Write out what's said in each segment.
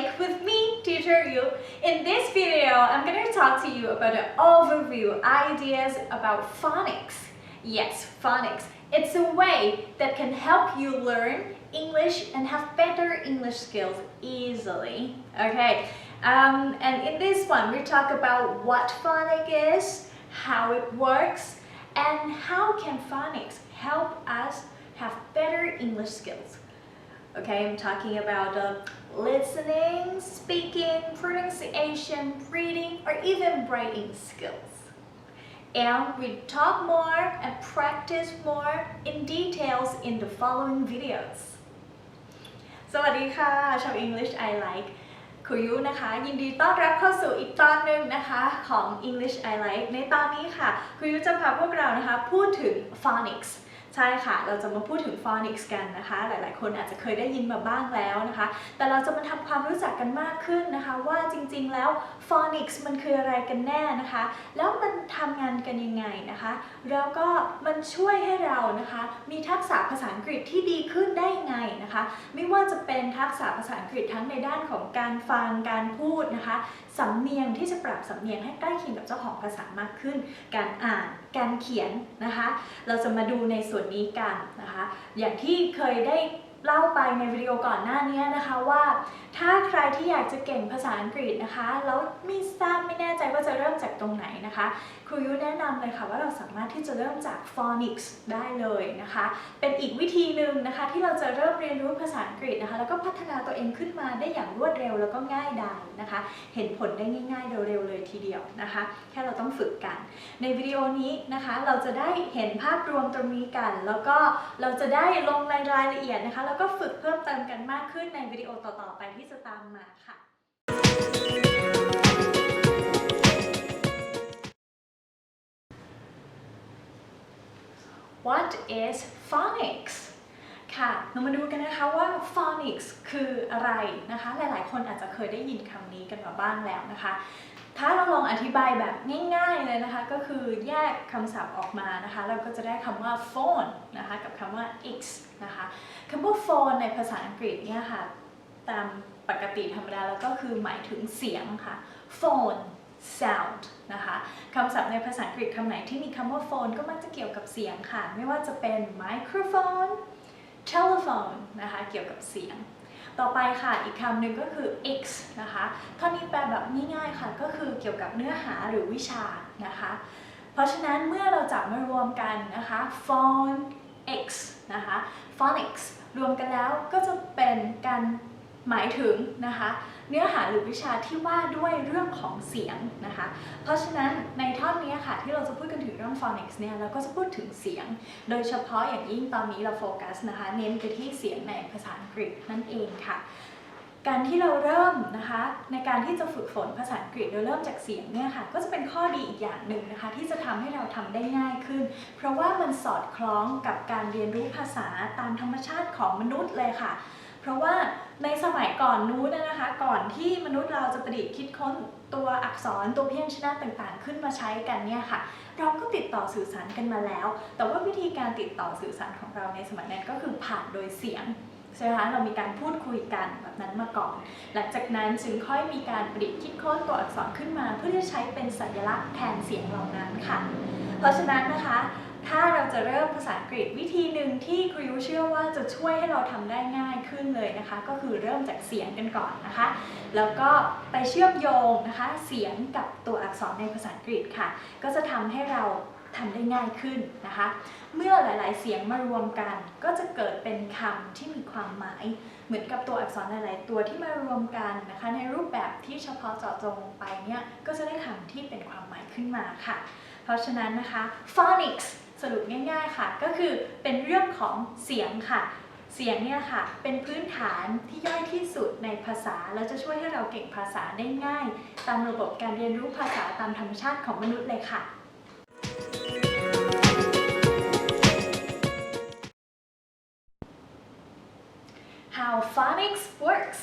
With me, Teacher Yu. In this video, I'm going to talk to you about an overview ideas about phonics. Yes, phonics. It's a way that can help you learn English and have better English skills easily. Okay, um, and in this one, we talk about what phonic is, how it works, and how can phonics help us have better English skills. Okay, I'm talking about uh, listening, speaking, pronunciation, reading, or even writing skills. And we talk more and practice more in details in the following videos. สวัสดีค่ะชาว English I Like ครูยุนะคะ ยินดีต้อนรับเข้าสู่อีกตอนหนึ่งนะคะของ English I Like ในตอนนี้ค่ะครูยุจะพาพวกเรานะคะพูดถึง phonics ใช่ค่ะ เราจะมาพูดถึง phonics กันนะคะ หลายๆ คนอาจจะเคยได้ยินมาบ้างแล้วนะคะ แต่เราจะมาทำความรู้จักกันมากขึ้นนะคะ ว่าจริงๆ แล้ว phonics มันคืออะไรกันแน่นะคะ แล้วมันทำงานกันยังไงนะคะ แล้วก็มันช่วยให้เรานะคะ มีทักษะภาษาอังกฤษที่ดีขึ้นได้ยังไงนะคะ ไม่ว่าจะเป็นทักษะภาษาอังกฤษทั้งในด้านของการฟัง การพูดนะคะ สำเนียงที่จะปรับสำเนียงให้ใกล้เคียงกับเจ้าของภาษามากขึ้น การอ่านการเขียนนะคะ เราจะมาดูในส่วนนี้กันนะคะ อย่างที่เคยได้ เล่าไปในวิดีโอก่อนหน้านี้นะคะว่า ถ้าใครที่อยากจะเก่งภาษาอังกฤษนะคะแล้วไม่ทราบไม่แน่ใจว่าจะเริ่มจากตรงไหนนะคะครูยุแนะนำเลยค่ะว่าเราสามารถที่จะเริ่มจาก phonics ได้เลยนะคะ เป็นอีกวิธีหนึ่งนะคะที่เราจะเริ่มเรียนรู้ภาษาอังกฤษนะคะ แล้วก็พัฒนาตัวเองขึ้นมาได้อย่างรวดเร็วแล้วก็ง่ายดายนะคะ เห็นผลได้ง่ายๆเร็วๆเลยทีเดียวนะคะ แค่เราต้องฝึกกัน ในวิดีโอนี้นะคะเราจะได้เห็นภาพรวมตรงนี้กัน แล้วก็เราจะได้ลงรายรายละเอียดนะคะแล้วก็ฝึกเพิ่มเติมกันมากขึ้นในวิดีโอต่อๆไปที่จะตามมาค่ะ What is phonics ค่ะเรามาดูกันนะคะว่า phonics คืออะไรนะคะ หลายๆ คนอาจจะเคยได้ยินคำนี้กันมาบ้างแล้วนะคะ ถ้าเราลองอธิบายแบบง่ายๆเลยนะคะ ก็คือแยกคำศัพท์ออกมานะคะ เราก็จะได้คำว่า phone นะคะ กับคำว่า x นะคะคำว่า phone ในภาษาอังกฤษเนี่ยค่ะ ตามปกติธรรมดาแล้วก็คือหมายถึงเสียงค่ะ phone sound นะคะคำศัพท์ในภาษาอังกฤษคำไหนที่มีคำว่า phone ก็มักจะเกี่ยวกับเสียงค่ะ ไม่ว่าจะเป็น microphone telephone นะคะ เกี่ยวกับเสียง ต่อไปค่ะอีกคำหนึ่งก็คือ x นะคะท่อนนี้แปลแบบง่ายๆค่ะก็คือเกี่ยวกับเนื้อหาหรือวิชานะคะ เพราะฉะนั้นเมื่อเราจับมารวมกันนะคะ phone x นะคะ phonics รวมกันแล้วก็จะเป็นการ หมายถึงนะคะเนื้อหาหรือวิชาที่ว่าด้วยเรื่องของเสียงนะคะ เพราะฉะนั้นในท่อนนี้ค่ะที่เราจะพูดกันถึงเรื่อง phonics เนี่ยเราก็จะพูดถึงเสียง โดยเฉพาะอย่างยิ่งตอนนี้เราโฟกัสนะคะ เน้นไปที่เสียงในภาษาอังกฤษนั่นเองค่ะ การที่เราเริ่มนะคะในการที่จะฝึกฝนภาษาอังกฤษโดยเริ่มจากเสียงเนี่ยค่ะก็จะเป็นข้อดีอีกอย่างหนึ่งนะคะที่จะทำให้เราทำได้ง่ายขึ้น เพราะว่ามันสอดคล้องกับการเรียนรู้ภาษาตามธรรมชาติของมนุษย์เลยค่ะ เพราะว่า ในสมัยก่อนนู้นนะคะ ก่อนที่มนุษย์เราจะประดิษฐ์คิดค้นตัวอักษรตัวพยัญชนะต่างๆ ขึ้นมาใช้กันเนี่ยค่ะ เราก็ติดต่อสื่อสารกันมาแล้ว แต่ว่าวิธีการติดต่อสื่อสารของเราในสมัยนั้นก็คือผ่านโดยเสียงใช่ไหมคะเรามีการพูดคุยกันแบบนั้นมาก่อน หลังจากนั้นจึงค่อยมีการประดิษฐ์คิดค้นตัวอักษรขึ้นมา เพื่อที่จะใช้เป็นสัญลักษณ์แทนเสียงเหล่านั้นค่ะ เพราะฉะนั้นนะคะ ถ้าเราจะเริ่มภาษาอังกฤษวิธีหนึ่งที่ครูเชื่อว่าจะช่วยให้เราทำได้ง่ายขึ้นเลยนะคะ ก็คือเริ่มจากเสียงกันก่อนนะคะ แล้วก็ไปเชื่อมโยงนะคะ เสียงกับตัวอักษรในภาษาอังกฤษค่ะ ก็จะทำให้เราทำได้ง่ายขึ้นนะคะ เมื่อหลาย ๆ เสียงมารวมกัน ก็จะเกิดเป็นคำที่มีความหมาย เหมือนกับตัวอักษรหลาย ๆ ตัวที่มารวมกันนะคะ ในรูปแบบที่เฉพาะเจาะจงไปเนี่ย ก็จะได้คำที่เป็นความหมายขึ้นมาค่ะ เพราะฉะนั้นนะคะ phonics สรุปง่ายๆค่ะ ก็คือเป็นเรื่องของเสียงค่ะ เสียงเนี่ยค่ะ เป็นพื้นฐานที่ย่อยที่สุดในภาษา แล้วจะช่วยให้เราเก่งภาษาได้ง่าย ตามระบบการเรียนรู้ภาษาตามธรรมชาติของมนุษย์เลยค่ะ How phonics works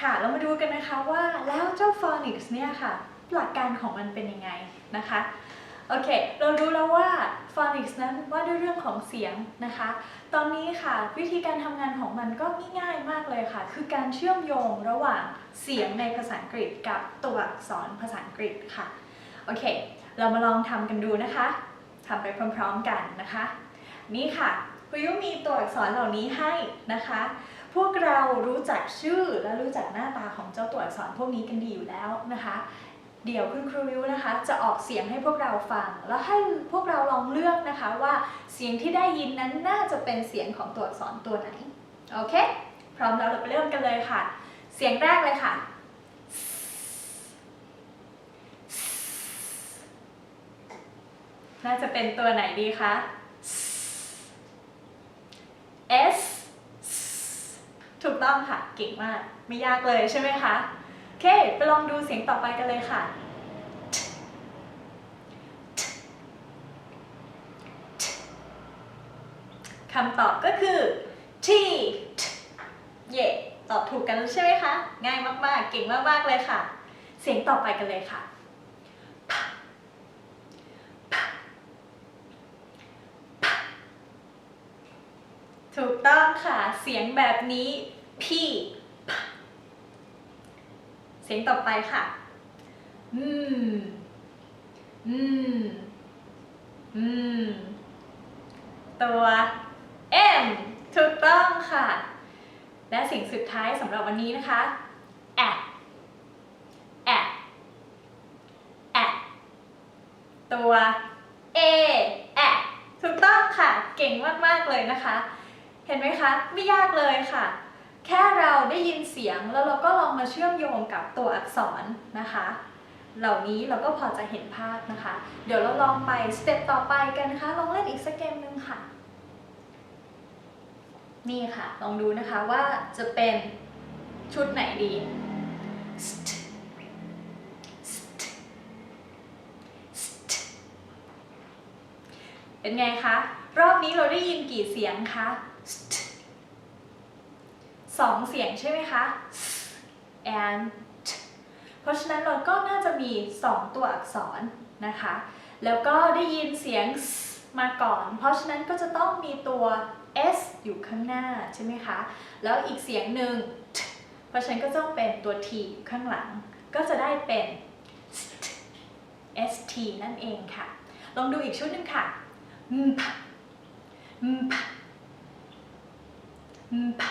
ค่ะ เรามาดูกันนะคะว่าแล้วเจ้า phonics เนี่ยค่ะ หลักการของมันเป็นยังไงนะคะ โอเค เรารู้แล้วว่า phonics นั้นว่าด้วยเรื่องของเสียงนะคะ ตอนนี้ค่ะวิธีการทำงานของมันก็ง่ายๆมากเลยค่ะ คือการเชื่อมโยงระหว่างเสียงในภาษาอังกฤษกับตัวอักษรภาษาอังกฤษค่ะ โอเค เรามาลองทำกันดูนะคะทำไปพร้อมๆกันนะคะ นี่ค่ะวิวมีตัวอักษรเหล่านี้ให้นะคะ พวกเรารู้จักชื่อและรู้จักหน้าตาของเจ้าตัวอักษรพวกนี้กันดีอยู่แล้วนะคะ เดี๋ยวคุณครูวิวนะคะ จะออกเสียงให้พวกเราฟัง แล้วให้พวกเราลองเลือกนะคะว่าเสียงที่ได้ยินนั้นน่าจะเป็นเสียงของตัวอักษรตัวไหน โอเค พร้อมแล้วเราไปเริ่มกันเลยค่ะ เสียงแรกเลยค่ะ น่าจะเป็นตัวไหนดีคะ S ถูกต้องค่ะ เก่งมาก ไม่ยากเลยใช่ไหมคะ เค ไปลองดูเสียงต่อไปกันเลยค่ะ คำตอบก็คือ T เย่ตอบถูกกันแล้วใช่ไหมคะ ง่ายมากๆ เก่งมากๆเลยค่ะ เสียงต่อไปกันเลยค่ะถูกต้องค่ะ เสียงแบบนี้ P เสียงต่อไปค่ะ อืม อืม อืม ตัว M ถูกต้องค่ะ และเสียงสุดท้ายสำหรับวันนี้นะคะ at at at ตัว A at ถูกต้องค่ะ เก่งมาก ๆ เลยนะคะ เห็นไหมคะ ไม่ยากเลยค่ะ แค่เราได้ยินเสียงแล้วเราก็ลองมาเชื่อมโยงกับตัวอักษรนะคะ เหล่านี้เราก็พอจะเห็นภาพนะคะ เดี๋ยวเราลองไปสเต็ปต่อไปกันนะคะ ลองเล่นอีกสักเกมหนึ่งค่ะ นี่ค่ะ ลองดูนะคะว่าจะเป็นชุดไหนดีเป็นไงคะ รอบนี้เราได้ยินกี่เสียงคะ สองเสียงใช่ไหมคะ and เพราะฉะนั้นเราก็น่าจะมี 2 ตัวอักษรนะคะ แล้วก็ได้ยินเสียง s มาก่อน เพราะฉะนั้นก็จะต้องมีตัว s อยู่ข้างหน้าใช่ไหมคะ แล้วอีกเสียงหนึ่ง t เพราะฉะนั้นก็ต้องเป็นตัว t ข้างหลัง ก็จะได้เป็น st st นั่นเองค่ะ ลองดูอีกชุดหนึ่งค่ะ mp mp mp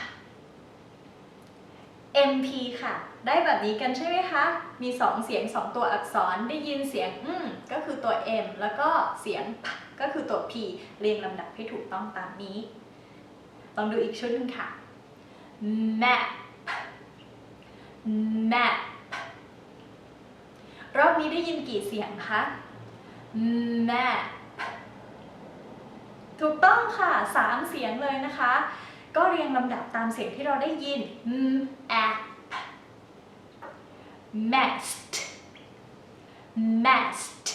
mp ค่ะ ได้แบบนี้กันใช่ไหมคะ มี 2 เสียง 2 ตัวอักษรได้ยินเสียงอืมก็คือตัว m แล้วก็เสียง p ก็คือตัว p เรียงลำดับให้ถูกต้องตามนี้ ลองดูอีกชุดหนึงค่ะ map map รอบนี้ได้ยินกี่เสียงคะ map ถูกต้องค่ะ 3 เสียงเลยนะคะ ก็เรียงลำดับตามเสียงที่เราได้ยิน map mast mast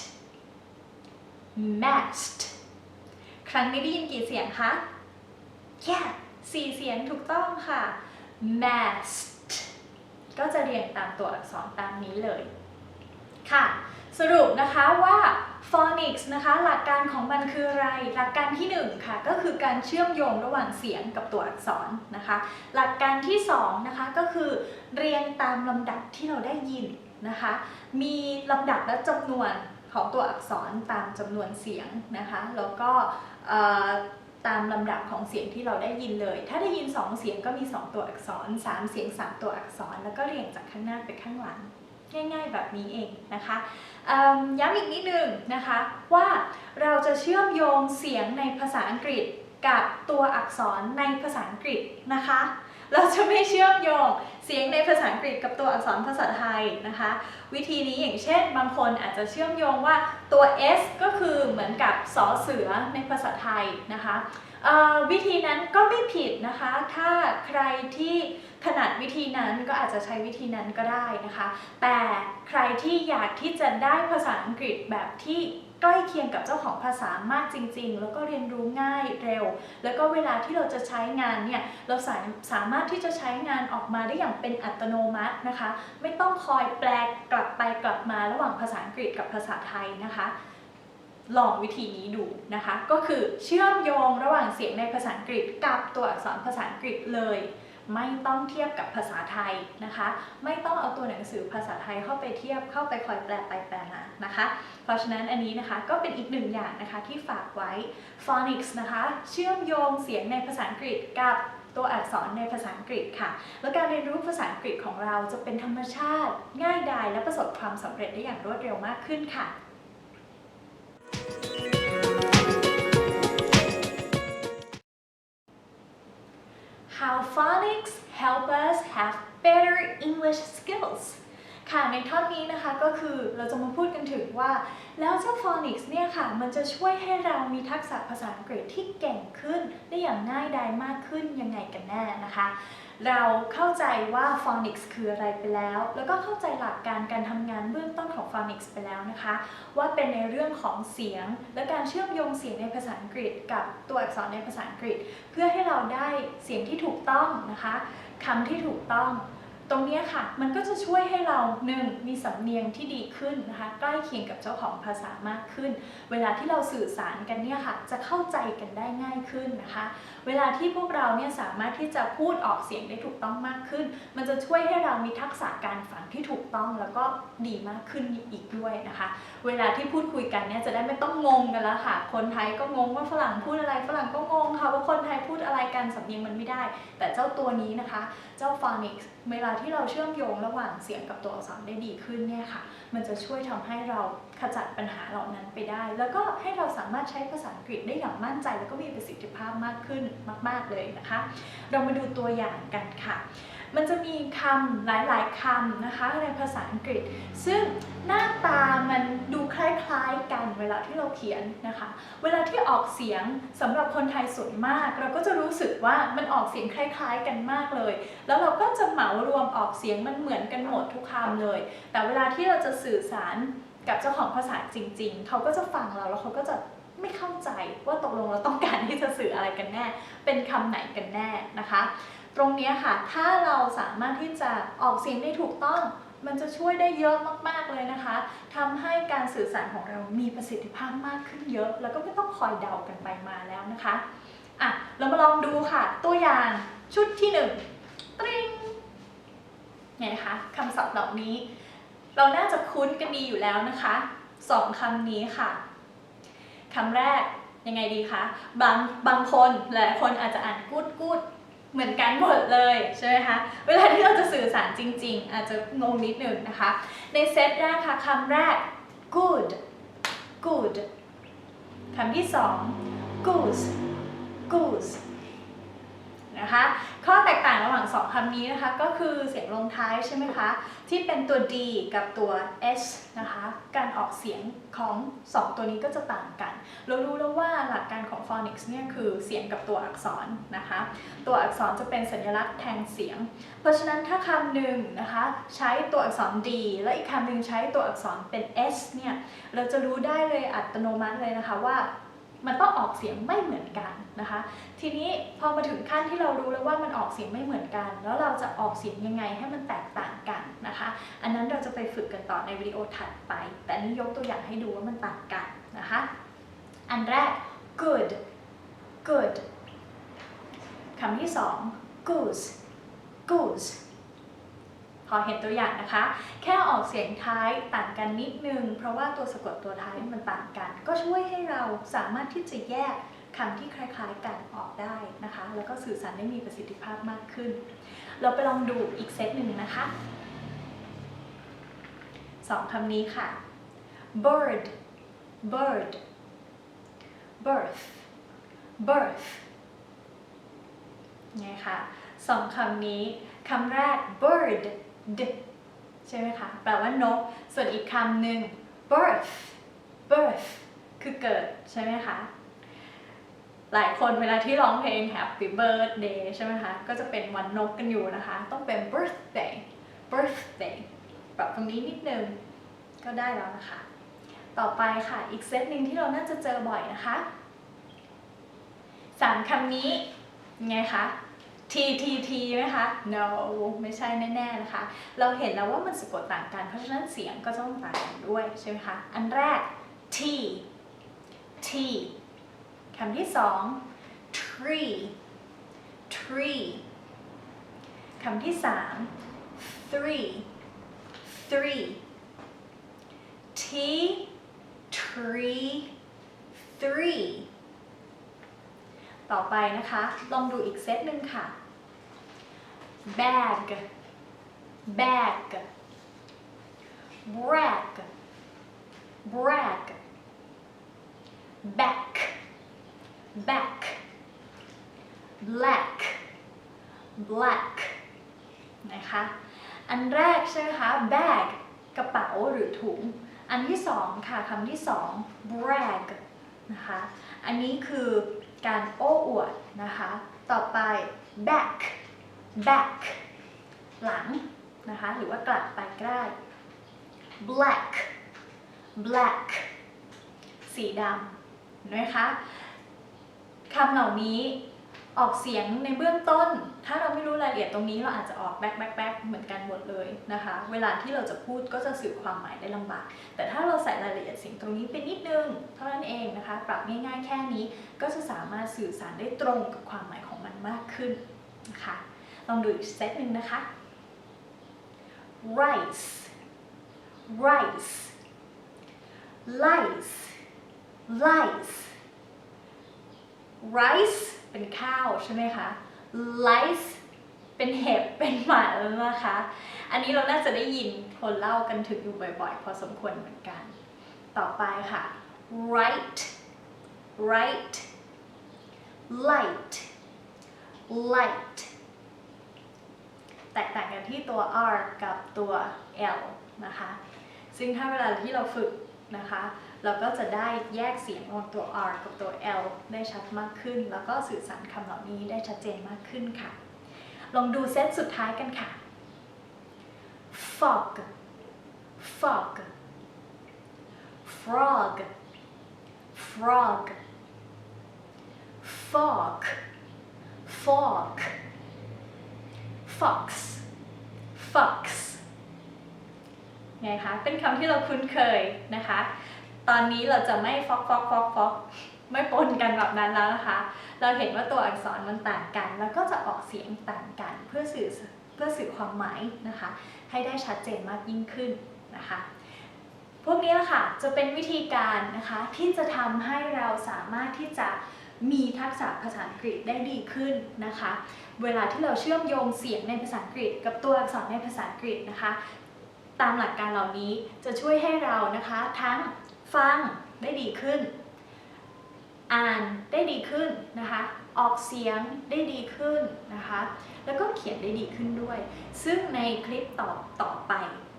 mast ครั้งนี้ได้ยินกี่เสียงคะ yeah สี่เสียงถูกต้องค่ะ mast ก็จะเรียงตามตัวอักษรตามนี้เลย ค่ะ สรุปนะคะว่า phonics นะคะหลักการของมันคืออะไร หลักการที่1ค่ะก็คือการเชื่อมโยงระหว่างเสียงกับตัวอักษรนะคะ หลักการที่2นะคะก็คือเรียงตามลำดับที่เราได้ยินนะคะ มีลำดับและจำนวนของตัวอักษรตามจำนวนเสียงนะคะแล้วก็ตามลำดับของเสียงที่เราได้ยินเลย ถ้าได้ยิน 2 เสียงก็มี 2 ตัวอักษร 3 เสียง 3 ตัวอักษร แล้วก็เรียงจากข้างหน้าไปข้างหลัง ง่าย ๆ แบบนี้เองนะคะย้ำอีกนิดนึงนะคะว่าเราจะเชื่อมโยงเสียงในภาษาอังกฤษ กับตัวอักษรในภาษาอังกฤษนะคะ เราจะไม่เชื่อมโยงเสียงในภาษาอังกฤษกับตัวอักษรภาษาไทยนะคะ วิธีนี้อย่างเช่น บางคนอาจจะเชื่อมโยงว่าตัว s ก็คือเหมือนกับสอเสือในภาษาไทยนะคะวิธีนั้นก็ไม่ผิดนะคะ ถ้าใครที่ถนัดวิธีนั้นก็อาจจะใช้วิธีนั้นก็ได้นะคะ แต่ใครที่อยากที่จะได้ภาษาอังกฤษแบบที่ ใกล้เคียงกับเจ้าของภาษามากจริง ๆ แล้วก็เรียนรู้ง่ายเร็ว แล้วก็เวลาที่เราจะใช้งานเนี่ยเราสาสามารถที่จะใช้งานออกมาได้อย่างเป็นอัตโนมัตินะคะ ไม่ต้องคอยแปลกลับไปกลับมาระหว่างภาษาอังกฤษกับภาษาไทยนะคะลองวิธีนี้ดูนะคะ ก็คือเชื่อมโยงระหว่างเสียงในภาษาอังกฤษกับตัวอักษรภาษาอังกฤษเลย ไม่ต้องเทียบกับภาษาไทยนะคะ ไม่ต้องเอาตัวหนังสือภาษาไทยเข้าไปเทียบเข้าไปคอยแปลไปแปลมานะคะ เพราะฉะนั้นอันนี้นะคะก็เป็นอีกหนึ่งอย่างนะคะที่ฝากไว้ phonics นะคะเชื่อมโยงเสียงในภาษาอังกฤษกับตัวอักษรในภาษาอังกฤษค่ะ แล้วการเรียนรู้ภาษาอังกฤษของเราจะเป็นธรรมชาติ ง่ายดายและประสบความสำเร็จได้อย่างรวดเร็วมากขึ้นค่ะ How phonics help us have better English skills ค่ะในท่อนนี้นะคะก็คือเราจะมาพูดกันถึงว่า แล้วเจ้า phonics เนี่ยค่ะ มันจะช่วยให้เรามีทักษะภาษาอังกฤษที่เก่งขึ้น ได้อย่างง่ายดายมากขึ้นยังไงกันแน่นะคะ เราเข้าใจว่า phonics คืออะไรไปแล้ว แล้วก็เข้าใจหลักการการทำงานเบื้องต้นของ phonics ไปแล้วนะคะ ว่าเป็นในเรื่องของเสียง และการเชื่อมโยงเสียงในภาษาอังกฤษ กับตัวอักษรในภาษาอังกฤษ เพื่อให้เราได้เสียงที่ถูกต้องนะคะคำที่ถูกต้อง ตรงนี้ค่ะมันก็จะช่วยให้เราหนึ่งมีสำเนียงที่ดีขึ้นนะคะใกล้เคียงกับเจ้าของภาษามากขึ้น เวลาที่เราสื่อสารกันเนี่ยค่ะจะเข้าใจกันได้ง่ายขึ้นนะคะ เวลาที่พวกเราเนี่ยสามารถที่จะพูดออกเสียงได้ถูกต้องมากขึ้น มันจะช่วยให้เรามีทักษะการฟังที่ถูกต้องแล้วก็ดีมากขึ้นอีกด้วยนะคะ เวลาที่พูดคุยกันเนี่ยจะได้ไม่ต้องงงกันแล้วค่ะ คนไทยก็งงว่าฝรั่งพูดอะไรฝรั่งก็งงค่ะว่าคนไทยพูดอะไรกันสำเนียงมันไม่ได้ แต่เจ้าตัวนี้นะคะ เจ้าฟอนิกส์เวลาที่เราเชื่อมโยงระหว่างเสียงกับตัวอักษรได้ดีขึ้นเนี่ยค่ะ มันจะช่วยทำให้เราขจัดปัญหาเหล่านั้นไปได้ แล้วก็ให้เราสามารถใช้ภาษาอังกฤษได้อย่างมั่นใจ แล้วก็มีประสิทธิภาพมากขึ้นมาก ๆ เลยนะคะ เรามาดูตัวอย่างกันค่ะ มันจะมีคำหลาย ๆคำนะคะในภาษาอังกฤษ ซึ่งหน้าตามันดูคล้าย ๆ กันเวลาที่เราเขียนนะคะ เวลาที่ออกเสียงสำหรับคนไทยส่วนมาก เราก็จะรู้สึกว่ามันออกเสียงคล้าย ๆ กันมากเลย แล้วเราก็จะเหมารวมออกเสียงมันเหมือนกันหมดทุกคำเลย แต่เวลาที่เราจะสื่อสารกับเจ้าของภาษาจริง ๆ เขาก็จะฟังเราแล้วเขาก็จะไม่เข้าใจว่าตกลงเราต้องการที่จะสื่ออะไรกันแน่ เป็นคำไหนกันแน่นะคะ ตรงนี้ค่ะ ถ้าเราสามารถที่จะออกเสียงได้ถูกต้อง มันจะช่วยได้เยอะมากๆเลยนะคะทำให้การสื่อสารของเรามีประสิทธิภาพมากขึ้นเยอะ แล้วก็ไม่ต้องคอยเดากันไปมาแล้วนะคะ อะ เรามาลองดูค่ะ ตัวอย่างชุดที่หนึ่งตริงไงคะคำศัพท์เหล่านี้ เราน่าจะคุ้นกันดีอยู่แล้วนะคะสองคำนี้ค่ะคำแรกยังไงดีคะบางบางคนหลายคนอาจจะอ่านกูดกูดเหมือนกันหมดเลยใช่ไหมคะ เวลาที่เราจะสื่อสารจริง ๆ อาจจะงงนิดหนึ่งนะคะ ในเซตแรกค่ะคำแรก good good คำที่สอง goose goose นะคะ ข้อแตกต่างระหว่างสองคำนี้นะคะ ก็คือเสียงลงท้ายใช่ไหมคะ ที่เป็นตัว d กับตัว s นะคะ การออกเสียงของ 2 ตัวนี้ก็จะต่างกัน เรารู้แล้วว่าหลักการของ phonics เนี่ยคือเสียงกับตัวอักษรนะคะ ตัวอักษรจะเป็นสัญลักษณ์แทนเสียง เพราะฉะนั้นถ้าคำหนึ่งนะคะ ใช้ตัวอักษร d และอีกคำหนึ่งใช้ตัวอักษรเป็น s เนี่ย เราจะรู้ได้เลยอัตโนมัติเลยนะคะว่า มันต้องออกเสียงไม่เหมือนกันนะคะ ทีนี้พอมาถึงขั้นที่เรารู้แล้วว่ามันออกเสียงไม่เหมือนกัน แล้วเราจะออกเสียงยังไงให้มันแตกต่างกันนะคะ อันนั้นเราจะไปฝึกกันต่อในวิดีโอถัดไป แต่นนี้ยกตัวอย่างให้ดูว่ามันต่างกันนะคะ อันแรก good good คำที่สอง goose goose พอเห็นตัวอย่างนะคะ แค่ออกเสียงท้ายต่างกันนิดนึง เพราะว่าตัวสะกดตัวท้ายมันต่างกัน ก็ช่วยให้เราสามารถที่จะแยกคำที่คล้ายๆกันออกได้นะคะ แล้วก็สื่อสารได้มีประสิทธิภาพมากขึ้น เราไปลองดูอีกเซตหนึ่งนะคะสองคำนี้ค่ะ bird bird birth birth ไงคะสองคำนี้คำแรก bird d ใช่ไหมคะ แปลว่านก ส่วนอีกคำหนึ่ง birth birth คือเกิดใช่ไหมคะ หลายคนเวลาที่ร้องเพลง Happy Birthday ใช่ไหมคะ ก็จะเป็นวันนกกันอยู่นะคะ ต้องเป็น birthday birthday ปรับตรงนี้นิดนึงก็ได้แล้วนะคะ ต่อไปค่ะ อีกเซตหนึ่งที่เราน่าจะเจอบ่อยนะคะสามคำนี้ไงคะ T T T ไหมคะ no ไม่ใช่แน่ๆนะคะ เราเห็นแล้วว่ามันสะกดต่างกัน เพราะฉะนั้นเสียงก็ต้องต่างกันด้วยใช่ไหมคะ อันแรก T T คำที่สอง tree tree คำที่สาม three three T tree three ต่อไปนะคะ ลองดูอีกเซตหนึ่งค่ะ bag bag brag brag back back black black นะคะ อันแรกใช่ไหมคะ bag กระเป๋าหรือถุง อันที่สองค่ะคำที่สอง brag นะคะ อันนี้คือการโอ้อวดนะคะ ต่อไป back back หลังนะคะหรือว่ากลับไปก็ได้ black black สีดำเห็นไหมคะคำเหล่านี้ออกเสียงในเบื้องต้น ถ้าเราไม่รู้รายละเอียดตรงนี้เราอาจจะออกแบ็คแบ็คแบ็คเหมือนกันหมดเลยนะคะ เวลาที่เราจะพูดก็จะสื่อความหมายได้ลำบาก แต่ถ้าเราใส่รายละเอียดสิ่งตรงนี้ไปนิดนึง เท่านั้นเองนะคะ ปรับง่ายๆแค่นี้ก็จะสามารถสื่อสารได้ตรงกับความหมายของมันมากขึ้นนะคะ ลองดูอีกเซตหนึ่งนะคะ rice rice lice lice rice เป็นข้าวใช่ไหมคะ lice เป็นเห็บเป็นหมาแล้วนะคะ อันนี้เราน่าจะได้ยินคนเล่ากันถึงอยู่บ่อยๆ พอสมควรเหมือนกัน ต่อไปค่ะ right right light light แตกต่างกันที่ตัว r กับตัว l นะคะ ซึ่งถ้าเวลาที่เราฝึกนะคะ เราก็จะได้แยกเสียงระหว่างตัว r กับตัว l ได้ชัดมากขึ้น แล้วก็สื่อสารคำเหล่านี้ได้ชัดเจนมากขึ้นค่ะ ลองดูเซตสุดท้ายกันค่ะ fog fog frog frog fog fog fox fox ไงคะ เป็นคำที่เราคุ้นเคยนะคะ ตอนนี้เราจะไม่ฟอกฟอกฟอกฟอกไม่ปนกันแบบนั้นแล้วนะคะ เราเห็นว่าตัวอักษรมันต่างกัน แล้วก็จะออกเสียงต่างกันเพื่อสื่อเพื่อสื่อความหมายนะคะ ให้ได้ชัดเจนมากยิ่งขึ้นนะคะ พวกนี้ละค่ะจะเป็นวิธีการนะคะที่จะทำให้เราสามารถที่จะ มีทักษะภาษาอังกฤษได้ดีขึ้นนะคะ เวลาที่เราเชื่อมโยงเสียงในภาษาอังกฤษ กับตัวอักษรในภาษาอังกฤษนะคะ ตามหลักการเหล่านี้จะช่วยให้เรานะคะทั้งฟังได้ดีขึ้น ดีขึ้นนะคะ ออกเสียงได้ดีขึ้นนะคะ แล้วก็เขียนได้ดีขึ้นด้วย ซึ่งในคลิปต่อต่อไป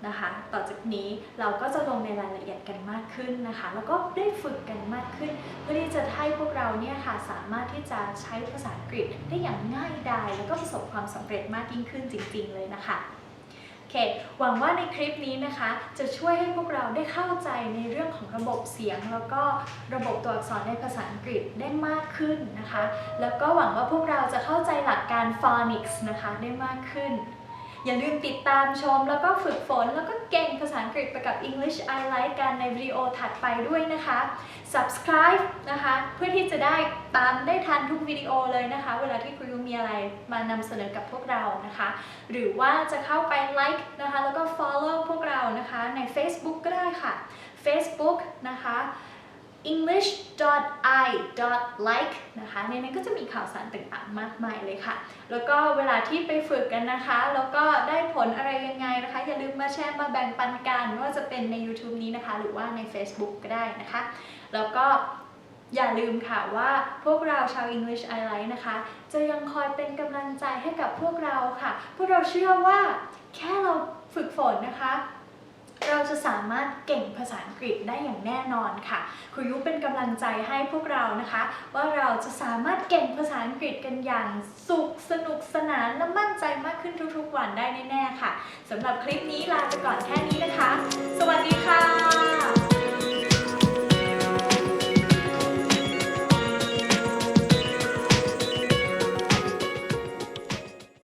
นะคะ ต่อจากนี้เราก็จะลงในรายละเอียดกันมากขึ้นนะคะ แล้วก็ได้ฝึกกันมากขึ้น เพื่อที่จะให้พวกเราเนี่ยค่ะสามารถที่จะใช้ภาษาอังกฤษได้อย่างง่ายดาย แล้วก็ประสบความสำเร็จมากยิ่งขึ้นจริง ๆ เลยนะคะ เค หวังว่าในคลิปนี้นะคะ จะช่วยให้พวกเราได้เข้าใจในเรื่องของระบบเสียง แล้วก็ระบบตัวอักษรในภาษาอังกฤษได้มากขึ้นนะคะ แล้วก็หวังว่าพวกเราจะเข้าใจหลักการ phonics นะคะได้มากขึ้น อย่าลืมติดตามชมแล้วก็ฝึกฝน แล้วก็เก่งภาษาอังกฤษไปกับ English I Like กันในวิดีโอถัดไปด้วยนะคะ subscribe นะคะ เพื่อที่จะได้ตามได้ทันทุกวิดีโอเลยนะคะ เวลาที่ครูยุมีอะไรมานำเสนอกับพวกเรานะคะ หรือว่าจะเข้าไป like นะคะ แล้วก็ follow พวกเรานะคะใน Facebook ก็ได้ค่ะ Facebook นะคะ english.i.like นะคะในนั้นก็จะมีข่าวสารต่างๆ มากมายเลยค่ะ แล้วก็เวลาที่ไปฝึกกันนะคะ แล้วก็ได้ผลอะไรยังไงนะคะ อย่าลืมมาแชร์มาแบ่งปันกันไม่ว่าจะเป็นใน YouTube นี้นะคะ หรือว่าใน Facebook ก็ได้นะคะ แล้วก็อย่าลืมค่ะว่าพวกเราชาว English I Like นะคะ จะยังคอยเป็นกำลังใจให้กับพวกเราค่ะ พวกเราเชื่อว่าแค่เราฝึกฝนนะคะ เราจะสามารถเก่งภาษาอังกฤษได้อย่างแน่นอนค่ะ ครูยุเป็นกำลังใจให้พวกเรานะคะ ว่าเราจะสามารถเก่งภาษาอังกฤษกันอย่างสุขสนุกสนานและมั่นใจมากขึ้นทุกๆวันได้แน่ๆค่ะสำหรับคลิปนี้ลาไปก่อนแค่นี้นะคะ สวัสดีค่ะ